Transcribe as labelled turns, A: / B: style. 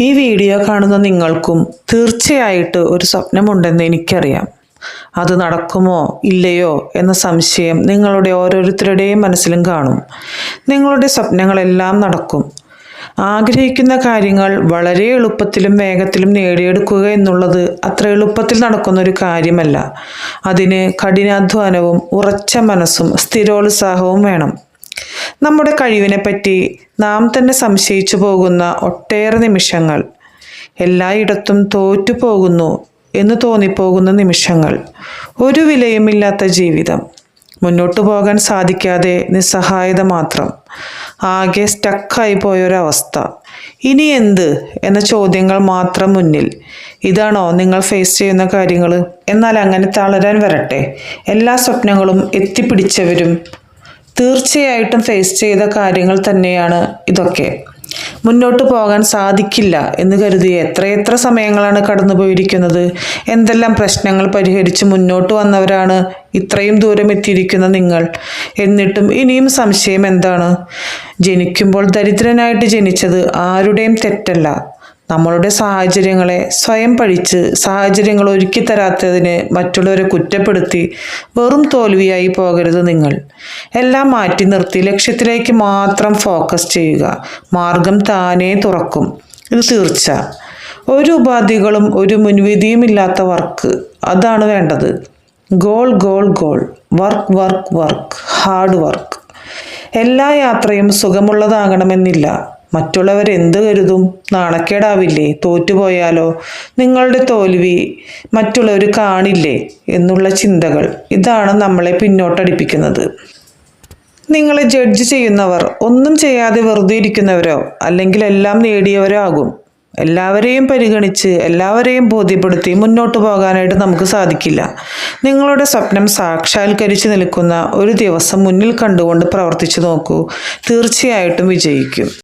A: ഈ വീഡിയോ കാണുന്ന നിങ്ങൾക്കും തീർച്ചയായിട്ട് ഒരു സ്വപ്നമുണ്ടെന്ന് എനിക്കറിയാം. അത് നടക്കുമോ ഇല്ലയോ എന്ന സംശയം നിങ്ങളുടെ ഓരോരുത്തരുടെയും മനസ്സിലും കാണും. നിങ്ങളുടെ സ്വപ്നങ്ങളെല്ലാം നടക്കും. ആഗ്രഹിക്കുന്ന കാര്യങ്ങൾ വളരെ എളുപ്പത്തിലും വേഗത്തിലും നേടിയെടുക്കുക എന്നുള്ളത് അത്ര എളുപ്പത്തിൽ നടക്കുന്ന ഒരു കാര്യമല്ല. അതിന് കഠിനാധ്വാനവും ഉറച്ച മനസ്സും സ്ഥിരോത്സാഹവും വേണം. നമ്മുടെ കഴിവിനെപ്പറ്റി നാം തന്നെ സംശയിച്ചു പോകുന്ന ഒട്ടേറെ നിമിഷങ്ങൾ. എല്ലായിടത്തും തോറ്റുപോകുന്നു എന്ന് തോന്നിപ്പോകുന്ന നിമിഷങ്ങൾ. ഒരു വിലയുമില്ലാത്ത ജീവിതം. മുന്നോട്ടു പോകാൻ സാധിക്കാതെ നിസ്സഹായത മാത്രം. ആകെ സ്റ്റക്കായി പോയൊരവസ്ഥ. ഇനി എന്ത്? എന്ന ചോദ്യങ്ങൾ മാത്രം മുന്നിൽ. ഇതാണോ നിങ്ങൾ ഫേസ് ചെയ്യുന്ന കാര്യങ്ങൾ എന്നാൽ അങ്ങനെ തളരാൻ വരട്ടെ. എല്ലാ സ്വപ്നങ്ങളും എത്തിപ്പിടിച്ചവരും തീർച്ചയായിട്ടും ഫേസ് ചെയ്ത കാര്യങ്ങൾ തന്നെയാണ് ഇതൊക്കെ. മുന്നോട്ട് പോകാൻ സാധിക്കില്ല എന്ന് കരുതി എത്രയെത്ര സമയങ്ങളാണ് കടന്നുപോയിരിക്കുന്നത്? എന്തെല്ലാം പ്രശ്നങ്ങൾ പരിഹരിച്ച് മുന്നോട്ട് വന്നവരാണ് ഇത്രയും ദൂരം എത്തിയിരിക്കുന്ന നിങ്ങൾ? എന്നിട്ടും ഇനിയും സംശയം എന്താണ്? ജനിക്കുമ്പോൾ ദരിദ്രനായിട്ട് ജനിച്ചത് ആരുടെയും തെറ്റല്ല. നമ്മളുടെ സാഹചര്യങ്ങളെ സ്വയം പഴിച്ച് സാഹചര്യങ്ങൾ ഒരുക്കി തരാത്തതിന് മറ്റുള്ളവരെ കുറ്റപ്പെടുത്തി വെറും തോൽവിയായി പോകരുത് നിങ്ങൾ. എല്ലാം മാറ്റി നിർത്തി ലക്ഷ്യത്തിലേക്ക് മാത്രം ഫോക്കസ് ചെയ്യുക. മാർഗം താനേ തുറക്കും. ഇത് തീർച്ച. ഒരു ഉപാധികളും ഒരു മുൻവിധിയും ഇല്ലാത്ത വർക്ക് അതാണ് വേണ്ടത്. Goal goal goal work work work hard work എല്ലാ യാത്രയും സുഖമുള്ളതാകണമെന്നില്ല. മറ്റുള്ളവർ എന്ത് കരുതും? നാണക്കേടാവില്ലേ? തോറ്റുപോയാലോ? നിങ്ങളുടെ തോൽവി മറ്റുള്ളവർ കാണില്ലേ? എന്നുള്ള ചിന്തകൾ. ഇതാണ് നമ്മളെ പിന്നോട്ടടിപ്പിക്കുന്നത്. നിങ്ങളെ ജഡ്ജ് ചെയ്യുന്നവർ ഒന്നും ചെയ്യാതെ വെറുതെ ഇരിക്കുന്നവരോ? അല്ലെങ്കിൽ എല്ലാം നേടിയവരോ ആകും. എല്ലാവരെയും പരിഗണിച്ച് എല്ലാവരെയും ബോധ്യപ്പെടുത്തി മുന്നോട്ട് പോകാനായിട്ട് നമുക്ക് സാധിക്കില്ല. നിങ്ങളുടെ സ്വപ്നം സാക്ഷാത്കരിച്ച് നിൽക്കുന്ന ഒരു ദിവസം മുന്നിൽ കണ്ടുകൊണ്ട് പ്രവർത്തിച്ചു നോക്കൂ. തീർച്ചയായിട്ടും വിജയിക്കും.